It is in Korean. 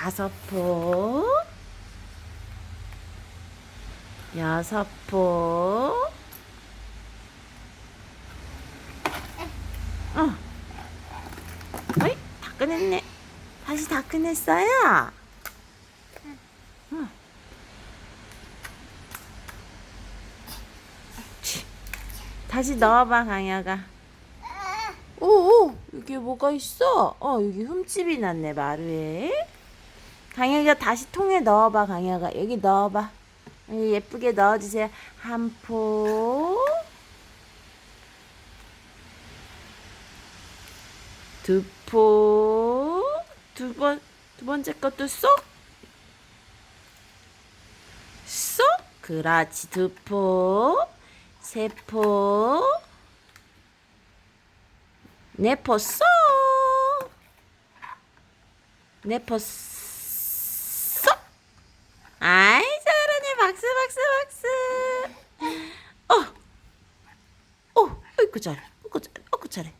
다섯 포, 여섯 포, 어, 어이, 다 꺼냈네. 다시 다 꺼냈어요. 어. 치. 다시 넣어봐, 강야가. 오, 오, 여기 뭐가 있어? 어, 여기 흠집이 났네, 마루에. 강야가 다시 통에 넣어봐, 강야가. 여기 넣어봐. 여기 예쁘게 넣어주세요. 한 포. 두 포. 두 번, 두 번째 것도 쏙. 쏙. 그렇지, 두 포. 세 포. 네포 쏙. 네포 쏙. 박수. 어. 어, 어이구, 잘해. 어이구, 잘해. 어이구, 잘해.